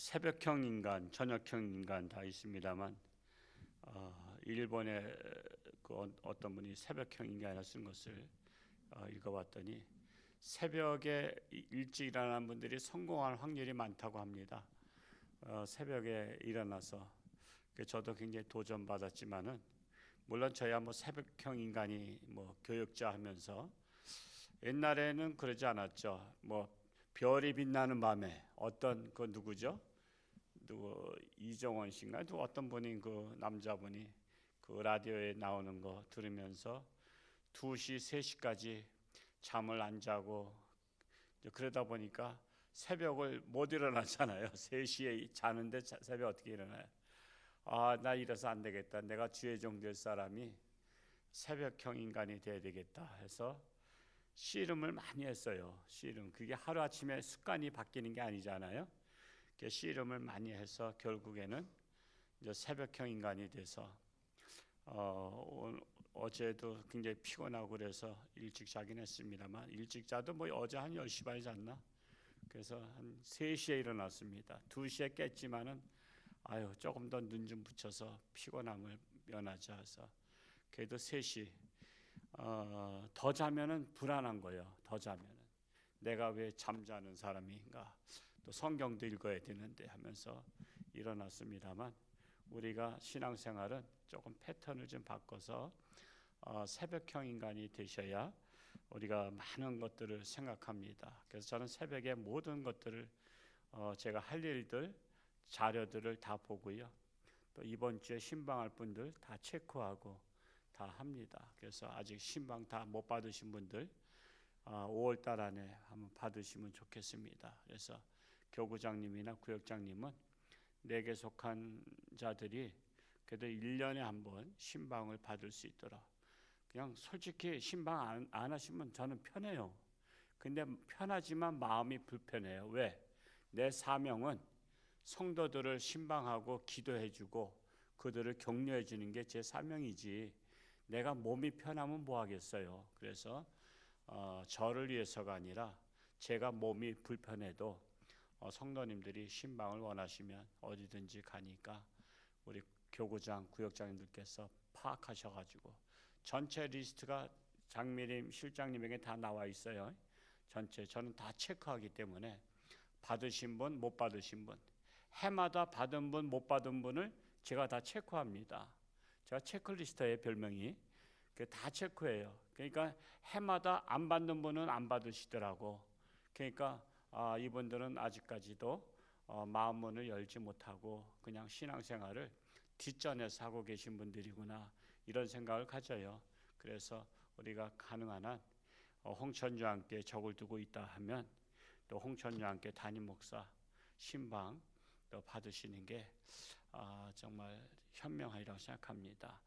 새벽형 인간, 저녁형 인간 다 있습니다만 어, 일본의 그 어- 어떤 분이 새벽형 인간이라 쓴 것을 어, 읽어봤더니 새벽에 이- 일찍 일어나는 분들이 성공할 확률이 많다고 합니다. 어, 새벽에 일어나서 그 저도 굉장히 도전 받았지만은 물론 저야 뭐 새벽형 인간이 뭐 교육자 하면서 옛날에는 그러지 않았죠. 뭐 별이 빛나는 밤에 어떤 그 누구죠? 누구 이정원 씨인가 누구 어떤 분이 그 남자분이 그 라디오에 나오는 거 들으면서 2시 3시까지 잠을 안 자고 그러다 보니까 새벽을 못 일어나잖아요. 3시에 자는데 자- 새벽 어떻게 일어나요? 아, 나 이래서 안 되겠다. 내가 주의 종될 사람이 새벽형 인간이 돼야 되겠다 해서 씨름을 많이 했어요. 씨름. 그게 하루아침에 습관이 바뀌는 게 아니잖아요. 그 씨름을 많이 해서 결국에는 이제 새벽형 인간이 돼서 어, 어제도 굉장히 피곤하고 그래서 일찍 자긴 했습니다만 일찍 자도 뭐 어제 한 10시 반에 잤나? 그래서 한 3시에 일어났습니다. 2시에 깼지만은 아유, 조금 더 눈 좀 붙여서 피곤함을 면하자 해서 그래도 3시 어, 더 자면은 불안한 거예요. 더 자면은 내가 왜 잠자는 사람인가? 또 성경도 읽어야 되는데 하면서 일어났습니다만 우리가 신앙생활은 조금 패턴을 좀 바꿔서 어, 새벽형 인간이 되셔야 우리가 많은 것들을 생각합니다. 그래서 저는 새벽에 모든 것들을 어, 제가 할 일들 자료들을 다 보고요. 또 이번 주에 신방할 분들 다 체크하고 다 합니다. 그래서 아직 신방 다 못 받으신 분들 아, 5월 달 안에 한번 받으시면 좋겠습니다. 그래서 교구장님이나 구역장님은 내게 속한 자들이 그래도 1년에 한 번 신방을 받을 수 있도록 그냥 솔직히 신방 안, 안 하시면 저는 편해요. 근데 편하지만 마음이 불편해요. 왜? 내 사명은 성도들을 신방하고 기도해 주고 그들을 격려해 주는 게 제 사명이지. 내가 몸이 편하면 뭐 하겠어요. 그래서 어, 저를 위해서가 아니라 제가 몸이 불편해도 어, 성도님들이 신방을 원하시면 어디든지 가니까 우리 교구장 구역장님들께서 파악하셔가지고 전체 리스트가 장미림 실장님에게 다 나와 있어요. 전체 저는 다 체크하기 때문에 받으신 분, 못 받으신 분, 해마다 받은 분, 못 받은 분을 제가 다 체크합니다. 제가 체크리스트에 별명이 그다 체크해요. 그러니까 해마다 안 받는 분은 안 받으시더라고. 그러니까 아, 이분들은 아직까지도 어, 마음 문을 열지 못하고 그냥 신앙생활을 뒷전에서 하고 계신 분들이구나 이런 생각을 가져요. 그래서 우리가 가능한 한 어, 홍천주와 함께 적을 두고 있다 하면 또 홍천주와 함께 담임 목사 신방 또 받으시는 게 아, 정말 현명하리라고 생각합니다.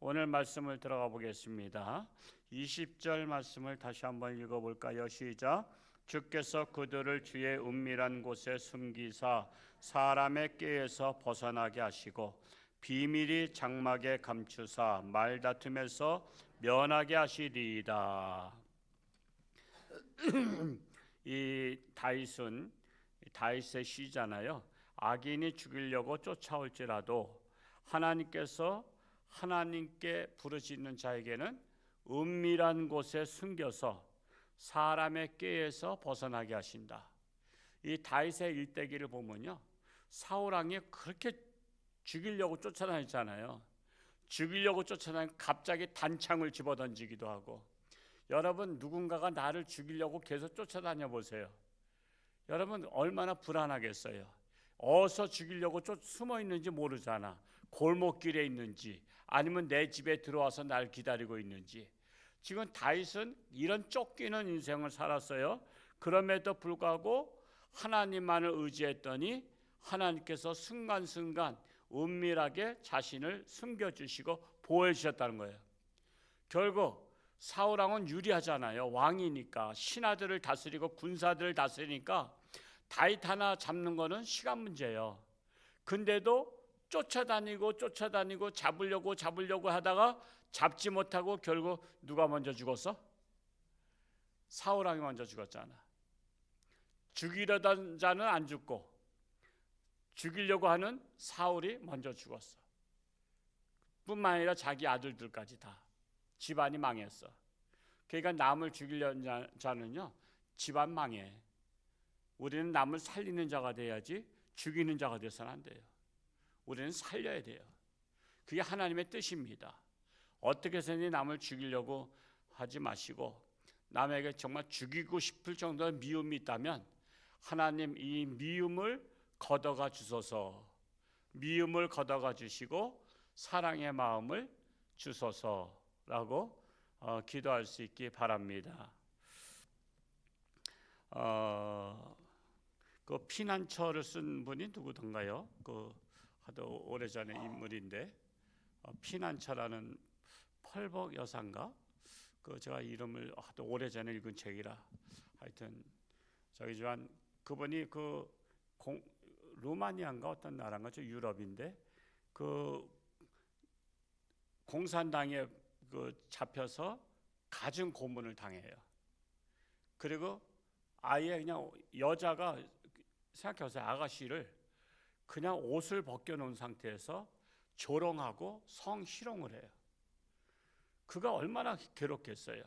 오늘 말씀을 들어가 보겠습니다. 20절 말씀을 다시 한번 읽어볼까요? 시작. 주께서 그들을 주의 은밀한 곳에 숨기사 사람의 꾀에서 벗어나게 하시고 비밀이 장막에 감추사 말다툼에서 면하게 하시리이다. 이 다윗은 다윗의 시잖아요. 악인이 죽이려고 쫓아올지라도 하나님께서 하나님께 부르짖는 자에게는 은밀한 곳에 숨겨서 사람의 꾀에서 벗어나게 하신다. 이 다윗의 일대기를 보면요. 사울 왕이 그렇게 죽이려고 쫓아다녔잖아요. 죽이려고 쫓아다니 갑자기 단창을 집어던지기도 하고 여러분 누군가가 나를 죽이려고 계속 쫓아다녀 보세요. 여러분 얼마나 불안하겠어요. 어디서 죽이려고 쫓 숨어 있는지 모르잖아. 골목길에 있는지 아니면 내 집에 들어와서 날 기다리고 있는지. 지금 다윗은 이런 쫓기는 인생을 살았어요. 그럼에도 불구하고 하나님만을 의지했더니 하나님께서 순간순간 은밀하게 자신을 숨겨주시고 보호해 주셨다는 거예요. 결국 사울 왕은 유리하잖아요. 왕이니까 신하들을 다스리고 군사들을 다스리니까 다윗 하나 잡는 거는 시간 문제예요. 근데도 쫓아다니고 쫓아다니고 잡으려고 잡으려고 하다가 잡지 못하고 결국 누가 먼저 죽었어? 사울 왕이 먼저 죽었잖아. 죽이려던 자는 안 죽고 죽이려고 하는 사울이 먼저 죽었어. 뿐만 아니라 자기 아들들까지 다 집안이 망했어. 그러니까 남을 죽이려는 자- 자는요 집안 망해. 우리는 남을 살리는 자가 돼야지 죽이는 자가 돼서는 안 돼요. 우리는 살려야 돼요. 그게 하나님의 뜻입니다. 어떻게 해서든 남을 죽이려고 하지 마시고 남에게 정말 죽이고 싶을 정도의 미움이 있다면 하나님 이 미움을 걷어가 주소서. 미움을 걷어가 주시고 사랑의 마음을 주소서라고 어, 기도할 수 있기 바랍니다. 어, 그 피난처를 쓴 분이 누구던가요? 그 하도 오래전의 인물인데 어, 피난처라는 펄벅 여사인가? 그 제가 이름을 하도 오래전에 읽은 책이라 하여튼 저기 지만 그분이 그 공, 루마니아인가 어떤 나라인가 저 유럽인데 그 공산당에 그 잡혀서 가진 고문을 당해요. 그리고 아예 그냥 여자가 생각해보세요. 아가씨를 그냥 옷을 벗겨놓은 상태에서 조롱하고 성희롱을 해요. 그가 얼마나 괴롭겠어요.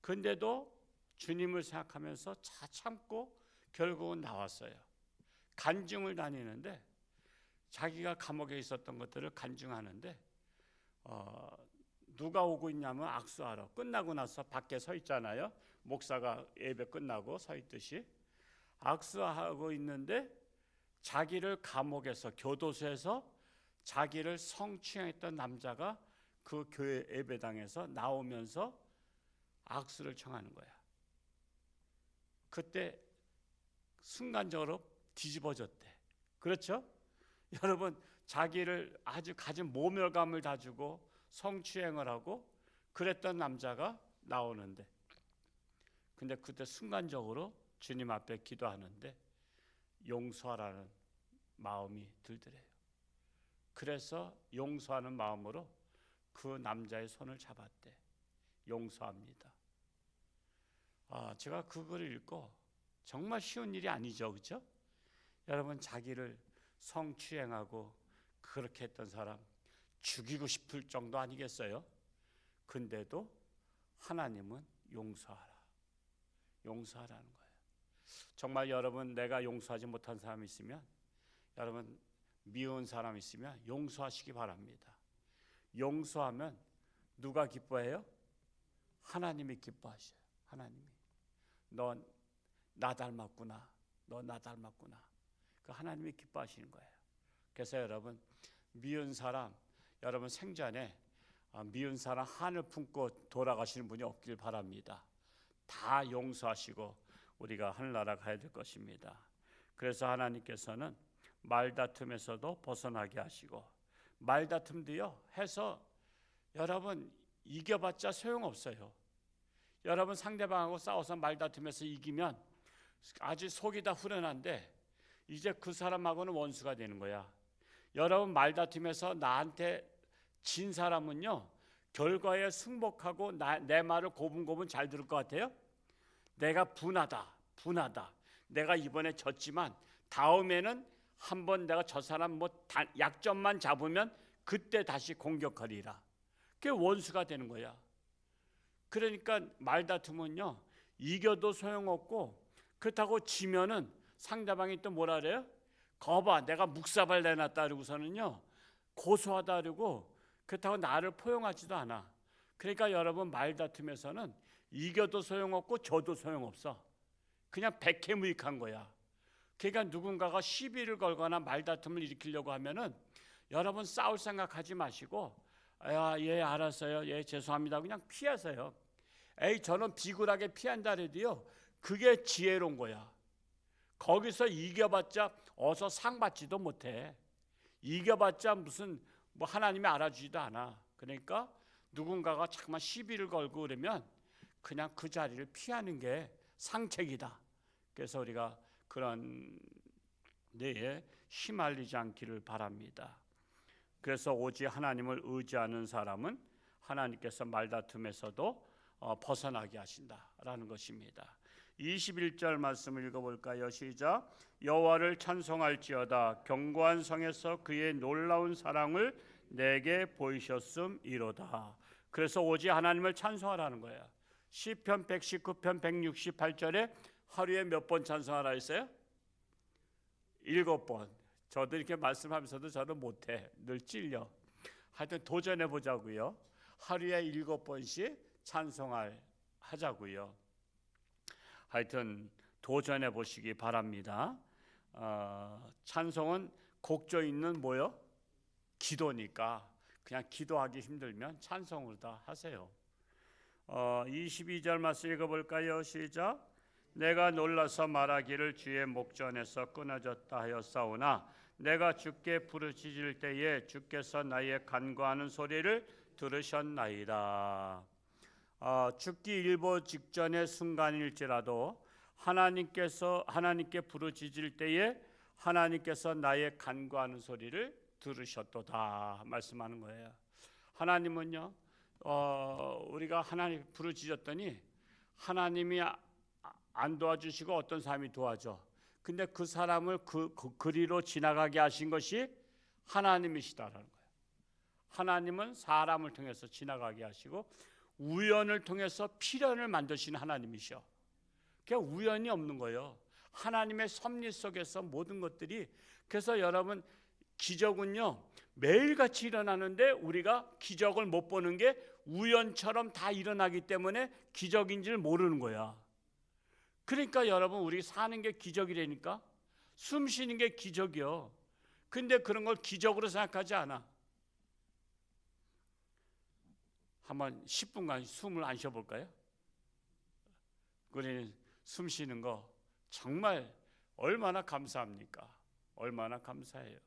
근데도 주님을 생각하면서 차 참고 결국은 나왔어요. 간증을 다니는데 자기가 감옥에 있었던 것들을 간증하는데 어, 누가 오고 있냐면 악수하러 끝나고 나서 밖에 서 있잖아요. 목사가 예배 끝나고 서 있듯이 악수하고 있는데 자기를 감옥에서 교도소에서 자기를 성추행했던 남자가 그 교회 예배당에서 나오면서 악수를 청하는 거야. 그때 순간적으로 뒤집어졌대. 그렇죠? 여러분 자기를 아주 가진 모멸감을 다 주고 성추행을 하고 그랬던 남자가 나오는데 근데 그때 순간적으로 주님 앞에 기도하는데 용서하라는 마음이 들더래요. 그래서 용서하는 마음으로 그 남자의 손을 잡았대. 용서합니다. 아, 제가 그 글을 읽고 정말 쉬운 일이 아니죠. 그렇죠? 여러분 자기를 성추행하고 그렇게 했던 사람 죽이고 싶을 정도 아니겠어요? 근데도 하나님은 용서하라. 용서하라는 거예요. 정말 여러분 내가 용서하지 못한 사람이 있으면 여러분 미운 사람 있으면 용서하시기 바랍니다. 용서하면 누가 기뻐해요? 하나님이 기뻐하셔요. 하나님이. 넌 나 닮았구나. 너 나 닮았구나. 그 하나님이 기뻐하시는 거예요. 그래서 여러분 미운 사람 여러분 생전에 아, 미운 사람 한을 품고 돌아가시는 분이 없길 바랍니다. 다 용서하시고 우리가 하늘나라 가야 될 것입니다. 그래서 하나님께서는 말다툼에서도 벗어나게 하시고 말다툼도요 해서 여러분 이겨봤자 소용없어요. 여러분 상대방하고 싸워서 말다툼에서 이기면 아주 속이 다 후련한데 이제 그 사람하고는 원수가 되는 거야. 여러분 말다툼에서 나한테 진 사람은요 결과에 승복하고 나, 내 말을 고분고분 잘 들을 것 같아요. 내가 분하다, 분하다. 내가 이번에 졌지만 다음에는 한 번 내가 저 사람 뭐 다, 약점만 잡으면 그때 다시 공격하리라. 그게 원수가 되는 거야. 그러니까 말다툼은요 이겨도 소용없고 그렇다고 지면은 상대방이 또 뭐라 그래요? 거봐 내가 묵사발 내놨다 그러고서는요 고소하다 그러고 그렇다고 나를 포용하지도 않아. 그러니까 여러분 말다툼에서는 이겨도 소용없고 져도 소용없어. 그냥 백해무익한 거야. 그러니까 누군가가 시비를 걸거나 말다툼을 일으키려고 하면은 여러분 싸울 생각하지 마시고 야, 예, 알았어요. 예, 죄송합니다. 그냥 피하세요. 에이, 저는 비굴하게 피한다 그래도요. 그게 지혜로운 거야. 거기서 이겨봤자 어서 상 받지도 못해. 이겨봤자 무슨 뭐 하나님이 알아주지도 않아. 그러니까 누군가가 자꾸만 시비를 걸고 그러면 그냥 그 자리를 피하는 게 상책이다. 그래서 우리가 그런 데에 휘말리지 않기를 바랍니다. 그래서 오직 하나님을 의지하는 사람은 하나님께서 말다툼에서도 어, 벗어나게 하신다라는 것입니다. 21절 말씀을 읽어볼까요? 시작. 여호와를 찬송할지어다 경고한 성에서 그의 놀라운 사랑을 내게 보이셨음이로다. 그래서 오직 하나님을 찬송하라는 거야. 시편 119편 168절에 하루에 몇 번 찬송하라 했어요? 일곱 번. 저도 이렇게 말씀하면서도 저는 못해. 늘 찔려. 하여튼 도전해 보자고요. 하루에 일곱 번씩 찬송할 하자고요. 하여튼 도전해 보시기 바랍니다. 어, 찬송은 곡조 있는 뭐요? 기도니까 그냥 기도하기 힘들면 찬송으로 다 하세요. 어, 22절 말씀 읽어볼까요? 시작. 내가 놀라서 말하기를 주의 목전에서 끊어졌다 하였사오나 내가 주께 부르짖을 때에 주께서 나의 간구하는 소리를 들으셨나이다. 어, 죽기 일보 직전의 순간일지라도 하나님께서 하나님께 부르짖을 때에 하나님께서 나의 간구하는 소리를 들으셨도다 말씀하는 거예요. 하나님은요, 어, 우리가 하나님 부르짖었더니 하나님이 아- 안 도와주시고 어떤 사람이 도와줘. 근데 그 사람을 그, 그 그리로 지나가게 하신 것이 하나님이시다라는 거예요. 하나님은 사람을 통해서 지나가게 하시고 우연을 통해서 필연을 만드신 하나님이셔. 그냥 우연이 없는 거예요. 하나님의 섭리 속에서 모든 것들이 그래서 여러분 기적은요 매일같이 일어나는데 우리가 기적을 못 보는 게 우연처럼 다 일어나기 때문에 기적인 줄 모르는 거야. 그러니까 여러분 우리 사는 게 기적이라니까 숨 쉬는 게 기적이요. 근데 그런 걸 기적으로 생각하지 않아. 한번 10분간 숨을 안 쉬어볼까요? 우리 숨 쉬는 거 정말 얼마나 감사합니까? 얼마나 감사해요.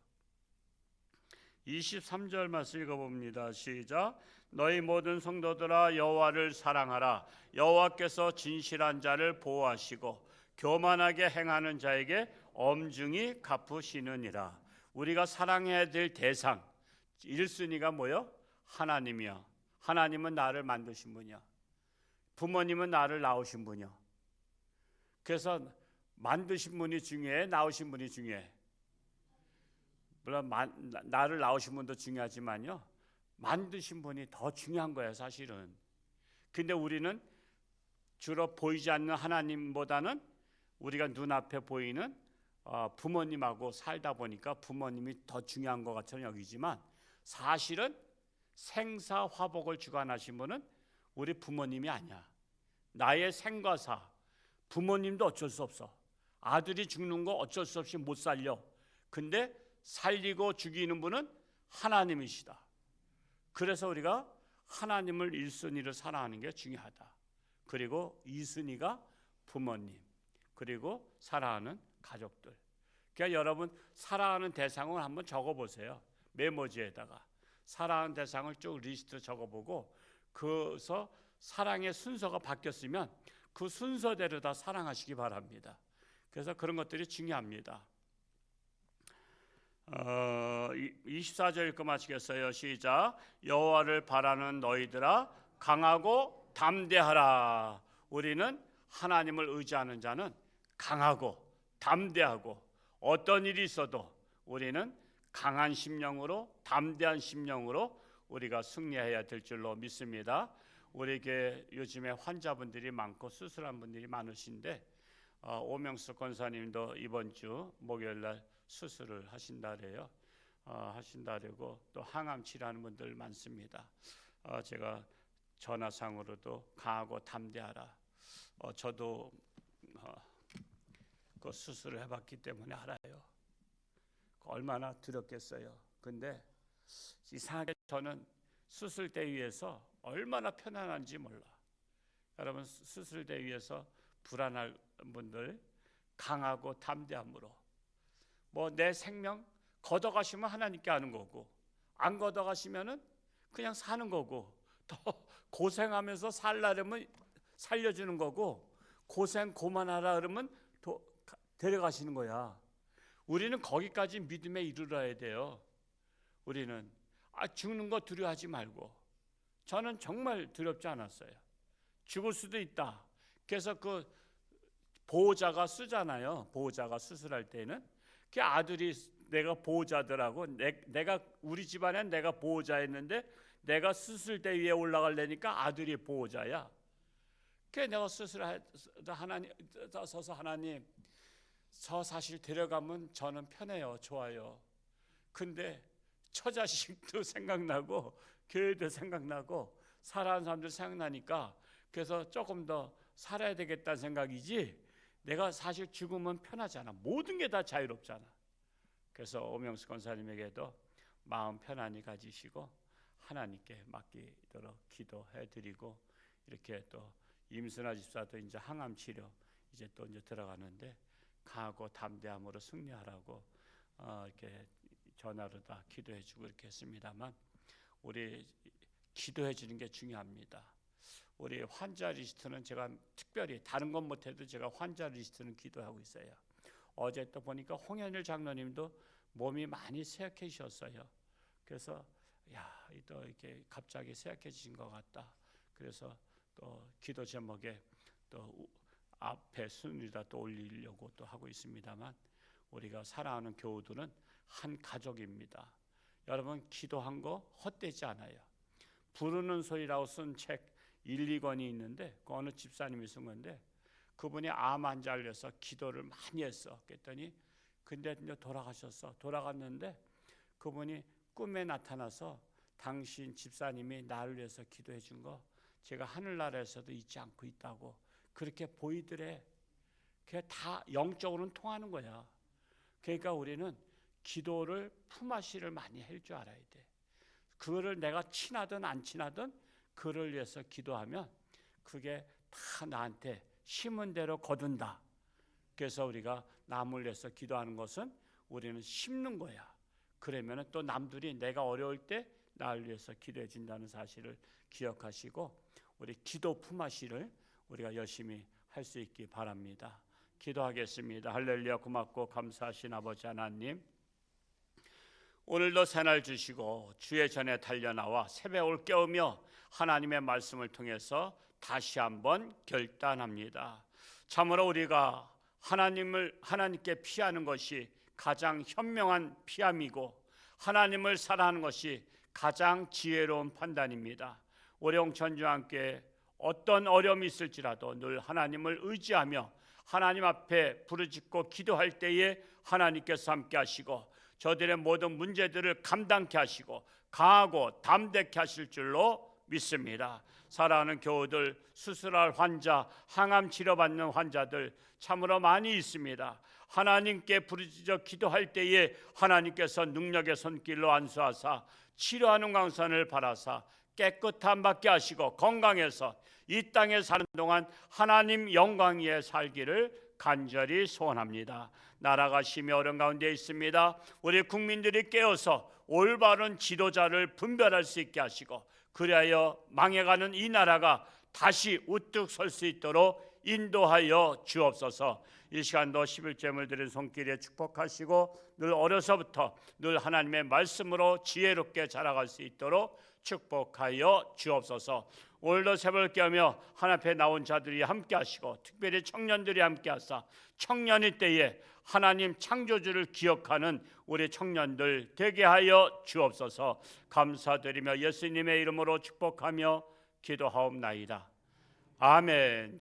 23절 말씀 읽어봅니다. 시작. 너희 모든 성도들아 여호와를 사랑하라. 여호와께서 진실한 자를 보호하시고 교만하게 행하는 자에게 엄중히 갚으시느니라. 우리가 사랑해야 될 대상 1순위가 뭐요? 하나님이야. 하나님은 나를 만드신 분이야. 부모님은 나를 낳으신 분이야. 그래서 만드신 분이 중요해, 낳으신 분이 중요해. 물론 마, 나- 나를 낳으신 분도 중요하지만요. 만드신 분이 더 중요한 거예요, 사실은. 근데 우리는 주로 보이지 않는 하나님보다는 우리가 눈앞에 보이는 어, 부모님하고 살다 보니까 부모님이 더 중요한 것 같처럼 여기지만 사실은 생사 화복을 주관하신 분은 우리 부모님이 아니야. 나의 생과 사 부모님도 어쩔 수 없어. 아들이 죽는 거 어쩔 수 없이 못 살려. 근데 살리고 죽이는 분은 하나님이시다. 그래서 우리가 하나님을 일순위로 사랑하는 게 중요하다. 그리고 이순위가 부모님, 그리고 사랑하는 가족들. 그러니까 여러분 사랑하는 대상을 한번 적어보세요. 메모지에다가 사랑하는 대상을 쭉 리스트 적어보고 그래서 사랑의 순서가 바뀌었으면 그 순서대로 다 사랑하시기 바랍니다. 그래서 그런 것들이 중요합니다. 어, 24절 읽고 마치겠어요. 시작. 여호와를 바라는 너희들아 강하고 담대하라. 우리는 하나님을 의지하는 자는 강하고 담대하고 어떤 일이 있어도 우리는 강한 심령으로 담대한 심령으로 우리가 승리해야 될 줄로 믿습니다. 우리에게 요즘에 환자분들이 많고 수술한 분들이 많으신데 어, 오명수 권사님도 이번 주 목요일 날 수술을 하신다래요. 어, 하신다래고 또 항암 치료하는 분들 많습니다. 어, 제가 전화상으로도 강하고 담대하라. 어, 저도 어, 그 수술을 해봤기 때문에 알아요. 그 얼마나 두렵겠어요. 근데 이상하게 저는 수술대 위에서 얼마나 편안한지 몰라. 여러분 수- 수술대 위에서 불안할 분들 강하고 담대함으로 뭐 내 생명 걷어가시면 하나님께 하는 거고 안 걷어가시면은 그냥 사는 거고 더 고생하면서 살라려면 살려주는 거고 고생 고만하라 그러면 도, 가- 데려가시는 거야. 우리는 거기까지 믿음에 이르러야 돼요. 우리는 아 죽는 거 두려워하지 말고 저는 정말 두렵지 않았어요. 죽을 수도 있다. 그래서 그 보호자가 쓰잖아요. 보호자가 수술할 때는 그 아들이 내가 보호자더라고. 내, 내가 우리 집안엔 내가 보호자였는데 내가 수술대 위에 올라가려니까 아들이 보호자야. 그 내가 수술할 하나님 서서 하나님 저 사실 데려가면 저는 편해요. 좋아요. 근데 처자식도 생각나고 교회도 생각나고 살아가는 사람들 생각나니까 그래서 조금 더 살아야 되겠다는 생각이지 내가 사실 죽으면 편하잖아. 모든 게 다 자유롭잖아. 그래서 오명수 권사님에게도 마음 편안히 가지시고 하나님께 맡기도록 기도해 드리고 이렇게 또 임순아 집사도 이제 항암 치료 이제 또 이제 들어가는데 강하고 담대함으로 승리하라고 어 이렇게 전화로 다 기도해 주고 이렇게 했습니다만 우리 기도해 주는 게 중요합니다. 우리 환자 리스트는 제가 특별히 다른 건 못해도 제가 환자 리스트는 기도하고 있어요. 어제 또 보니까 홍현일 장로님도 몸이 많이 쇠약해지셨어요. 그래서 야 또 이렇게 갑자기 쇠약해지신 것 같다. 그래서 또 기도 제목에 또 우- 앞에 순위다 또 올리려고 또 하고 있습니다만 우리가 사랑하는 교우들은 한 가족입니다. 여러분 기도한 거 헛되지 않아요. 부르는 소리라고 쓴 책 1, 2권이 있는데 그 어느 집사님이 쓴 건데 그분이 암 환자를 위해서 기도를 많이 했어. 그랬더니 근데 이제 돌아가셨어. 돌아갔는데 그분이 꿈에 나타나서 당신 집사님이 나를 위해서 기도해 준 거 제가 하늘나라에서도 잊지 않고 있다고 그렇게 보이더래. 그게 다 영적으로는 통하는 거야. 그러니까 우리는 기도를 품앗이를 많이 할 줄 알아야 돼. 그거를 내가 친하든 안 친하든 그를 위해서 기도하면 그게 다 나한테 심은 대로 거둔다. 그래서 우리가 남을 위해서 기도하는 것은 우리는 심는 거야. 그러면 또 남들이 내가 어려울 때 나를 위해서 기도해 준다는 사실을 기억하시고 우리 기도 품앗이를 우리가 열심히 할 수 있기 바랍니다. 기도하겠습니다. 할렐루야 고맙고 감사하신 아버지 하나님. 오늘도 새날 주시고 주의 전에 달려나와 새벽을 깨우며 하나님의 말씀을 통해서 다시 한번 결단합니다. 참으로 우리가 하나님을 하나님께 피하는 것이 가장 현명한 피함이고 하나님을 사랑하는 것이 가장 지혜로운 판단입니다. 오령 전주와 함께 어떤 어려움이 있을지라도 늘 하나님을 의지하며 하나님 앞에 부르짖고 기도할 때에 하나님께서 함께 하시고 저들의 모든 문제들을 감당케 하시고 강하고 담대케 하실 줄로 믿습니다. 사랑하는 교우들, 수술할 환자, 항암 치료받는 환자들 참으로 많이 있습니다. 하나님께 부르짖어 기도할 때에 하나님께서 능력의 손길로 안수하사 치료하는 광선을 바라사 깨끗함 받게 하시고 건강해서 이 땅에 사는 동안 하나님 영광 위에 살기를 간절히 소원합니다. 나라가 심히 어려운 가운데 있습니다. 우리 국민들이 깨어서 올바른 지도자를 분별할 수 있게 하시고 그리하여 망해가는 이 나라가 다시 우뚝 설 수 있도록 인도하여 주옵소서. 이 시간도 11점을 드린 손길에 축복하시고 늘 어려서부터 늘 하나님의 말씀으로 지혜롭게 자라갈 수 있도록 축복하여 주옵소서. 오늘도 새벽을 깨우며 하나님 앞에 나온 자들이 함께 하시고 특별히 청년들이 함께 하사 청년의 때에 하나님 창조주를 기억하는 우리 청년들 되게 하여 주옵소서. 감사드리며 예수님의 이름으로 축복하며 기도하옵나이다. 아멘.